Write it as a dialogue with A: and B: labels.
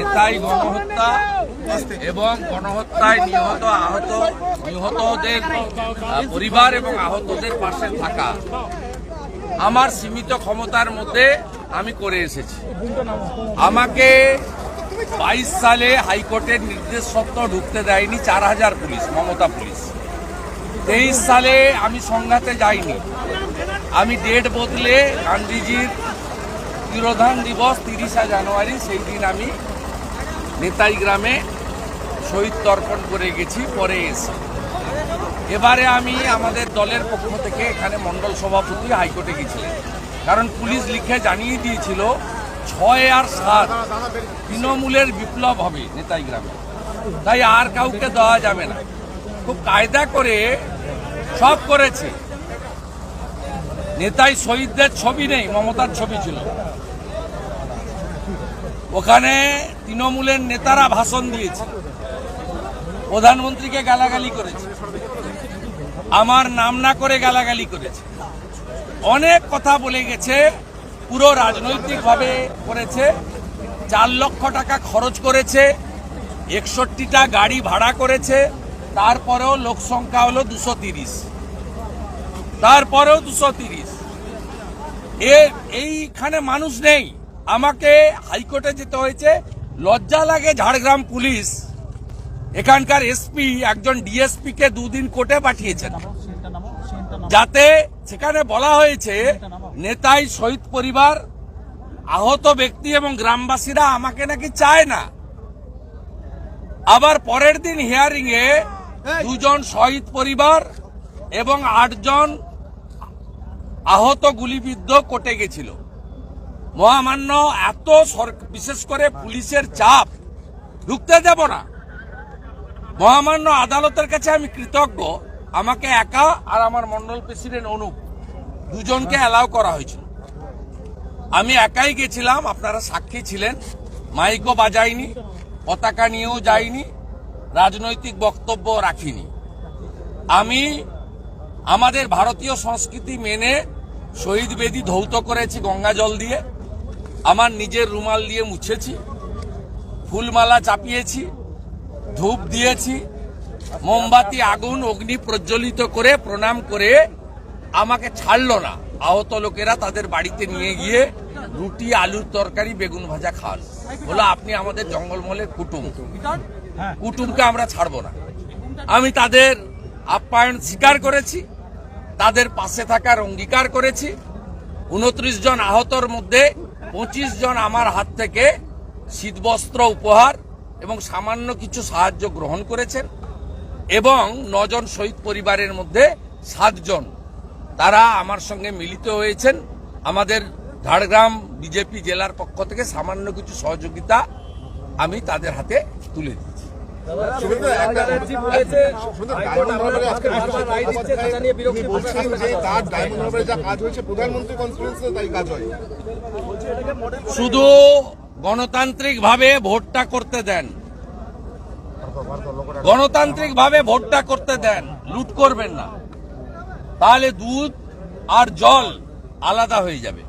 A: জুলাই গণহত্যা এবং গণহত্যায় নিহত আহত, নিহতদের পরিবার এবং আহতদের পাশে থাকা। আমার সীমিত ক্ষমতার মধ্যে আমি করে এসেছি। আমাকে বাইশ সালে হাইকোর্টের নির্দেশ সত্ত্বেও ঢুকতে দেয়নি চার হাজার পুলিশ, মমতা পুলিশ। তেইশ সালে আমি সংঘাতে যাইনি। আমি ডেট বদলে গান্ধীজির তিরোধান দিবস তিরিশা জানুয়ারি, সেই দিন আমি নেতাই গ্রামে শহীদ তর্পণ করে গেছি, পরে এসে। এবারে আমি আমাদের দলের পক্ষ থেকে এখানে মণ্ডল সভাপতি হাইকোর্টে গেছিলেন। কারণ পুলিশ লিখে জানিয়ে দিয়েছিল, ছয় আর সাত তৃণমূলের বিপ্লব হবে নেতাই গ্রামে। তাই আর কাউকে দেওয়া যাবে না। খুব কায়দা করে সব করেছে। নেতাই শহীদদের ছবি নেই, মমতার ছবি ছিল। ওখানে তৃণমূলের নেতারা ভাষণ দিয়েছে। প্রধানমন্ত্রীকে গালাগালি করেছে। আমার নাম না করে গালাগালি করেছে। অনেক কথা বলে গেছে, পুরো রাজনৈতিকভাবে করেছে, চার লক্ষ টাকা খরচ করেছে, একষট্টিটা গাড়ি ভাড়া করেছে, তারপরেও লোক সংখ্যা হলো দুশো তিরিশ। তারপরেও দুশো তিরিশ। এর এইখানে মানুষ নেই। আমাকে হাইকোর্টে যেতে হয়েছে। লজ্জা লাগে ঝাড়গ্রাম পুলিশ। এখানকার এসপি একজন ডিএসপি কে দুদিন কোর্টে পাঠিয়েছেন। যাতে সেখানে বলা হয়েছে নেতাই শহীদ পরিবার আহত ব্যক্তি এবং গ্রামবাসীরা আমাকে নাকি চায় না। আবার পরের দিন হিয়ারিং এ দুজন শহীদ পরিবার এবং আটজন আহত গুলিবিদ্ধ কোর্টে গেছিল। মহামান্য এত বিশেষ করে পুলিশের চাপ। ঢুকতে দেব না। মহামান্য আদালতের কাছে আমি কৃতজ্ঞ। আমাকে একা আর আমার মন্ডল প্রেসিডেন্ট অনুপ দুজনকে অ্যালাউ করা হয়েছিল। আমি একাই গেছিলাম, আপনারা সাক্ষী ছিলেন। মাইকও বাজাইনি, পতাকা নিয়েও যাইনি, রাজনৈতিক বক্তব্য রাখিনি। আমি আমাদের ভারতীয় সংস্কৃতি মেনে শহীদ বেদি ধৌত করেছি গঙ্গা জল দিয়ে। আমার নিজের রুমাল দিয়ে মুছেছি, ফুলমালা চাপিয়েছি, ধূপ দিয়েছি, মোমবাতি, আগুন, অগ্নি প্রজ্বলিত করে, প্রণাম করে আমাকে ছাড়লো না। আহত লোকেরা তাদের বাড়িতে নিয়ে গিয়ে রুটি, আলুর তরকারি, বেগুন ভাজা খান। বলো, আপনি আমাদের জঙ্গলমহলের কুটুম। কুটুমকে আমরা ছাড়বো না। আমি তাদের আপ্যায়ন স্বীকার করেছি, তাদের পাশে থাকার অঙ্গীকার করেছি। উনত্রিশ জন আহতর মধ্যে পঁচিশ জন আমার হাত থেকে শীতবস্ত্র উপহার এবং সামান্য কিছু সাহায্য গ্রহণ করেছেন এবং নজন শহীদ পরিবারের মধ্যে সাতজন তারা আমার সঙ্গে মিলিত হয়েছেন। আমাদের ঝাড়গ্রাম বিজেপি জেলার পক্ষ থেকে সামান্য কিছু সহযোগিতা আমি তাদের হাতে তুলে দিচ্ছি শুধু গণতান্ত্রিক ভাবে ভোটটা করতে দেন। গণতান্ত্রিক ভাবে ভোটটা করতে দেন। লুট করবেন না। তাহলে দুধ আর জল আলাদা হয়ে যাবে।